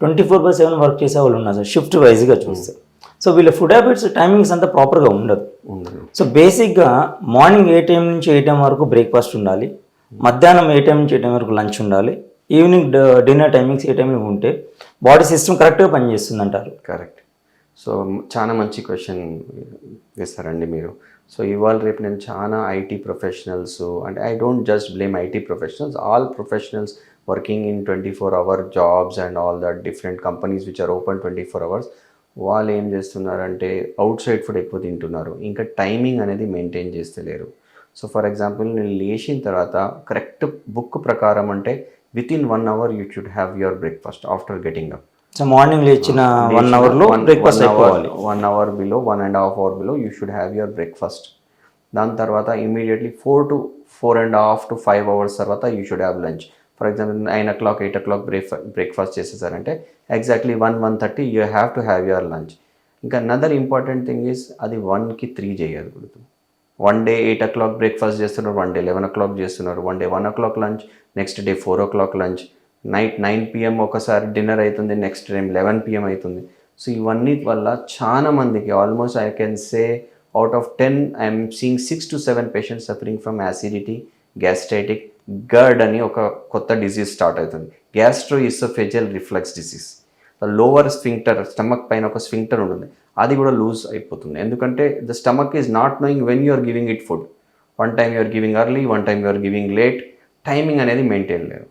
Twenty four by seven work చేసే వాళ్ళు ఉన్నారు సార్ షిఫ్ట్ వైజ్గా చూస్తే. సో వీళ్ళ ఫుడ్ హ్యాబిట్స్ టైమింగ్స్ అంతా ప్రాపర్గా ఉండదు. సో బేసిక్గా మార్నింగ్ ఏ టైం నుంచి ఏ టైం వరకు బ్రేక్ఫాస్ట్ ఉండాలి మధ్యాహ్నం ఏ టైం నుంచి ఏ టైం వరకు లంచ్ ఉండాలి ఈవినింగ్ డిన్నర్ టైమింగ్స్ ఏ టైంలో ఉంటే బాడీ సిస్టమ్ కరెక్ట్గా పనిచేస్తుంది అంటారు కరెక్ట్. సో చాలా మంచి క్వశ్చన్ వేస్తారండి మీరు. సో ఇవాళ రేపు నేను చాలా ఐటీ ప్రొఫెషనల్స్ అంటే I don't just blame IT professionals all professionals working in twenty four hour jobs and all that different companies which are open twenty four hours. వాళ్ళు ఏం చేస్తున్నారంటే అవుట్ సైడ్ ఫుడ్ ఎక్కువ తింటున్నారు. ఇంకా టైమింగ్ అనేది maintain చేస్తలేరు. So for example నేను లేచిన తర్వాత కరెక్ట్ బుక్ ప్రకారం అంటే with in one hour you should have your breakfast after getting up so morning లేచిన వన్ అవర్లో బ్రేక్ఫాస్ట్ అయిపోవాలి. One hour below one and half hour below you should have your breakfast దాని తర్వాత immediately four to four and half to five hours తర్వాత you should have lunch for example nine o'clock eight o'clock break breakfast చేసేసారంటే exactly one one thirty you have to have your lunch ఇంకా another important thing is అది వన్కి three చేయకూడదు one day eight o'clock breakfast చేస్తున్నారు one day eleven o'clock చేస్తున్నారు one day one o'clock lunch next day four o'clock lunch night nine PM ఒకసారి dinner అవుతుంది next time eleven PM అవుతుంది. So ఇవన్నీ వల్ల చాలా మందికి almost I can say out of ten I'm seeing six to seven patients suffering from acidity gastritic GERD అని ఒక కొత్త డిసీజ్ స్టార్ట్ అవుతుంది. Gastro esophageal reflux disease lower sphincter stomach పైన ఒక స్ఫింక్టర్ ఉంటుంది. అది కూడా లూజ్ అయిపోతుంది. ఎందుకంటే the stomach is not knowing when you are giving it food one time you are giving early one time you are giving late timing అనేది maintain లేదు.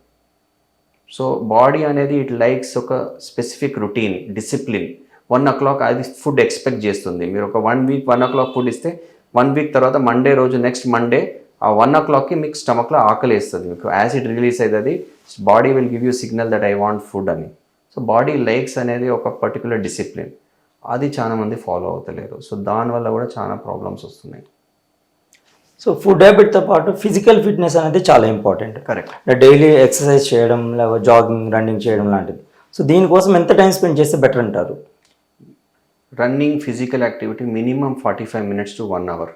So body అనేది ఇట్ లైక్స్ ఒక specific routine discipline. One o'clock అది food expect చేస్తుంది. మీరు ఒక one week one o'clock food ఇస్తే one week తర్వాత మండే రోజు నెక్స్ట్ మండే ఆ వన్ ఓ క్లాక్కి మీకు స్టమక్లో ఆకలి వేస్తుంది. మీకు యాసిడ్ రిలీజ్ అవుతుంది body will give you signal that I want food అని. సో బాడీ లైక్స్ అనేది ఒక పర్టికులర్ డిసిప్లిన్. అది చాలా మంది ఫాలో అవుతలేరు. సో దానివల్ల కూడా చాలా ప్రాబ్లమ్స్ వస్తున్నాయి. సో ఫుడ్ హ్యాబిట్తో పాటు ఫిజికల్ ఫిట్నెస్ అనేది చాలా ఇంపార్టెంట్ కరెక్ట్ డైలీ ఎక్సర్సైజ్ చేయడం లేదా జాగింగ్ రన్నింగ్ చేయడం లాంటిది. సో దీనికోసం ఎంత టైం స్పెండ్ చేస్తే బెటర్ అంటారు? Running physical activity minimum forty five minutes to one hour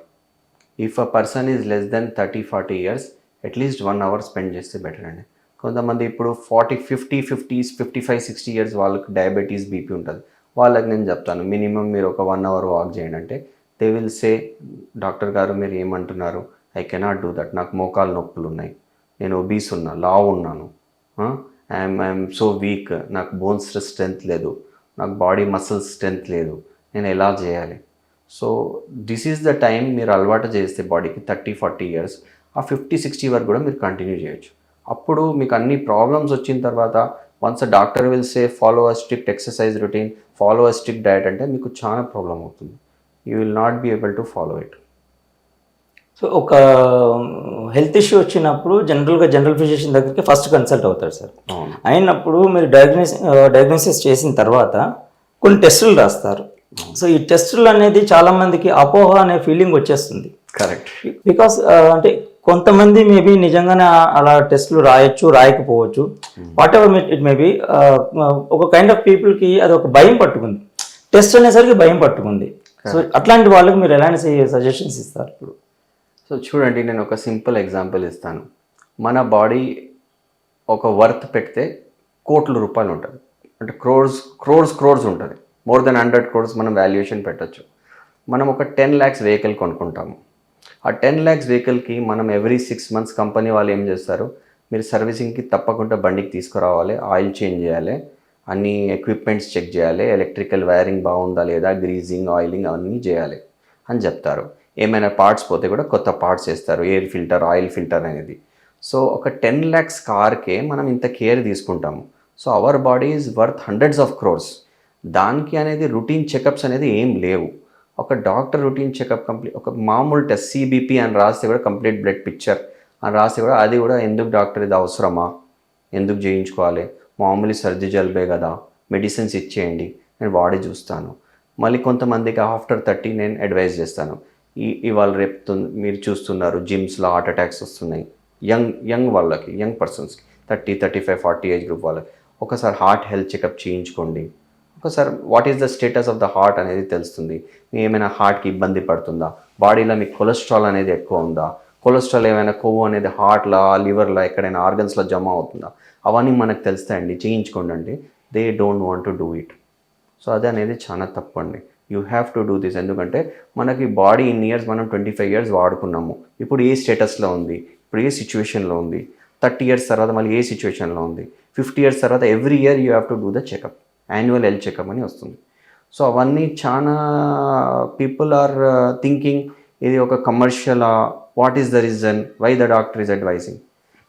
if a person is less than thirty forty years at least one hour spend చేస్తే better అండి. కొంతమంది ఇప్పుడు forty fifty fifties fifty five sixty years వాళ్ళకి diabetes BP ఉంటుంది. వాళ్ళకి నేను చెప్తాను minimum మీరు ఒక వన్ అవర్ వాక్ చేయండి అంటే దే విల్ సే డాక్టర్ గారు మీరు ఏమంటున్నారు? ఐ కెనాట్ డూ దట్ నాకు మోకాలు నొప్పులు ఉన్నాయి. నేను ఒబీస్ ఉన్నా లావ్ ఉన్నాను. ఐఎమ్ ఐఎమ్ సో వీక్ నాకు బోన్స్ స్ట్రెంత్ లేదు. నాకు బాడీ మసిల్స్ స్ట్రెంత్ లేదు. నేను ఎలా చేయాలి? So this is the time మీరు అలవాటు చేస్తే బాడీకి థర్టీ ఫార్టీ ఇయర్స్ ఆ ఫిఫ్టీ సిక్స్టీ వరకు కూడా మీరు కంటిన్యూ చేయొచ్చు. అప్పుడు మీకు అన్ని ప్రాబ్లమ్స్ వచ్చిన తర్వాత once doctor will say follow a strict exercise routine follow a strict diet అంటే మీకు చాలా ప్రాబ్లం అవుతుంది. You will not be able to follow it so ఒక హెల్త్ ఇష్యూ వచ్చినప్పుడు జనరల్గా జనరల్ ఫిజిషియన్ దగ్గరికి ఫస్ట్ కన్సల్ట్ అవుతారు సార్. అయినప్పుడు మీరు డయాగ్నోస్ డయాగ్నోసిస్ చేసిన తర్వాత కొన్ని టెస్టులు రాస్తారు. సో ఈ టెస్టులు అనేది చాలా మందికి అపోహ అనే ఫీలింగ్ వచ్చేస్తుంది. కరెక్ట్ బికాస్ అంటే కొంతమంది మేబీ నిజంగానే అలా టెస్టులు రాయొచ్చు రాయకపోవచ్చు. వాట్ ఎవర్ ఇట్ మేబీ ఒక కైండ్ ఆఫ్ పీపుల్కి అది ఒక భయం పట్టుకుంది. టెస్ట్ అనేసరికి భయం పట్టుకుంది. సో అట్లాంటి వాళ్ళకి మీరు ఎలాంటి సజెషన్స్ ఇస్తారు ఇప్పుడు? సో చూడండి నేను ఒక సింపుల్ ఎగ్జాంపుల్ ఇస్తాను. మన బాడీ ఒక వర్త్ పెడితే కోట్ల రూపాయలు ఉంటుంది. అంటే క్రోర్స్ క్రోర్స్ క్రోర్స్ ఉంటుంది. మోర్ దెన్ హండ్రెడ్ క్రోర్స్ మనం వాల్యుయేషన్ పెట్టచ్చు. మనం ఒక టెన్ ల్యాక్స్ వెహికల్ కొనుక్కుంటాము. ఆ టెన్ ల్యాక్స్ వెహికల్కి మనం ఎవ్రీ సిక్స్ మంత్స్ కంపెనీ వాళ్ళు ఏం చేస్తారు? మీరు సర్వీసింగ్కి తప్పకుండా బండికి తీసుకురావాలి ఆయిల్ చేంజ్ చేయాలి. అన్ని ఎక్విప్మెంట్స్ చెక్ చేయాలి. ఎలక్ట్రికల్ వైరింగ్ బాగుందా లేదా? గ్రీజింగ్ ఆయిలింగ్ అవన్నీ చేయాలి అని చెప్తారు. ఏమైనా పార్ట్స్ పోతే కూడా కొత్త పార్ట్స్ వేస్తారు. ఎయిర్ ఫిల్టర్ ఆయిల్ ఫిల్టర్ అనేది. సో ఒక టెన్ ల్యాక్స్ కార్కే మనం ఇంత కేర్ తీసుకుంటాము. So our body is worth hundreds of crores దానికి అనేది రొటీన్ చెకప్స్ అనేది ఏం లేవు. ఒక డాక్టర్ రొటీన్ చెకప్ కంప్లీట్ ఒక మామూలు టెస్ట్ సిబిపి అని రాస్తే కూడా కంప్లీట్ బ్లడ్ పిక్చర్ అని రాస్తే కూడా అది కూడా ఎందుకు డాక్టర్ ఇది అవసరమా? ఎందుకు చేయించుకోవాలి? మామూలు సర్ది జలుబే కదా మెడిసిన్స్ ఇచ్చేయండి నేను వాడి చూస్తాను. మళ్ళీ కొంతమందికి ఆఫ్టర్ థర్టీ నేను అడ్వైజ్ చేస్తాను. ఈ ఇవాళ రేపు మీరు చూస్తున్నారు జిమ్స్లో హార్ట్ అటాక్స్ వస్తున్నాయి. యంగ్ యంగ్ వాళ్ళకి యంగ్ పర్సన్స్కి thirty thirty five forty age group వాళ్ళకి. ఒకసారి హార్ట్ హెల్త్ చెకప్ చేయించుకోండి. ఒకసారి what is the status of the heart అనేది తెలుస్తుంది. మీ ఏమైనా హార్ట్కి ఇబ్బంది పడుతుందా? బాడీలో మీకు కొలెస్ట్రాల్ అనేది ఎక్కువ ఉందా? కొలెస్ట్రాల్ ఏమైనా కొవ్వు అనేది హార్ట్లో లివర్లో ఎక్కడైనా ఆర్గన్స్లో జమ అవుతుందా? అవన్నీ మనకు తెలుస్తాయండి. చేయించుకోండి అండి they don't want to do it so అది అనేది చాలా తప్పు అండి you have to do this ఎందుకంటే మనకి బాడీ ఇన్ ఇయర్స్ మనం ట్వంటీ ఫైవ్ ఇయర్స్ వాడుకున్నాము. ఇప్పుడు ఏ స్టేటస్లో ఉంది? ఇప్పుడు ఏ సిచ్యువేషన్లో ఉంది? థర్టీ ఇయర్స్ తర్వాత మళ్ళీ ఏ సిచ్యువేషన్లో ఉంది? ఫిఫ్టీ ఇయర్స్ తర్వాత every year you have to do the checkup annual health checkup అని వస్తుంది. సో అవన్నీ చాలా పీపుల్ ఆర్ థింకింగ్ ఇది ఒక commercial what is the reason why the doctor is advising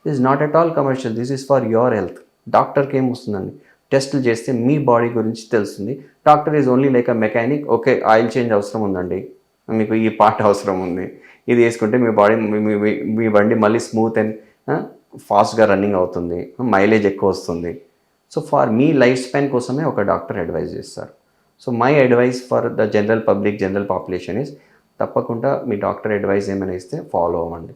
this not at all commercial this is for your health డాక్టర్కి ఏం వస్తుందండి? టెస్టులు చేస్తే మీ బాడీ గురించి తెలుస్తుంది. Doctor is only like a mechanic okay oil change అవసరం ఉందండి. మీకు ఈ పార్ట్ అవసరం ఉంది. ఇది వేసుకుంటే మీ బాడీ మీ- బండి మళ్ళీ స్మూత్ అండ్ ఫాస్ట్గా రన్నింగ్ అవుతుంది. మైలేజ్ ఎక్కువ వస్తుంది. సో ఫార్ మీ లైఫ్ స్పాన్ కోసమే ఒక డాక్టర్ అడ్వైజ్ చేస్తారు. So my advice for the general public general population is తప్పకుండా మీ డాక్టర్ అడ్వైస్ ఏమైనా ఇస్తే ఫాలో అవ్వండి.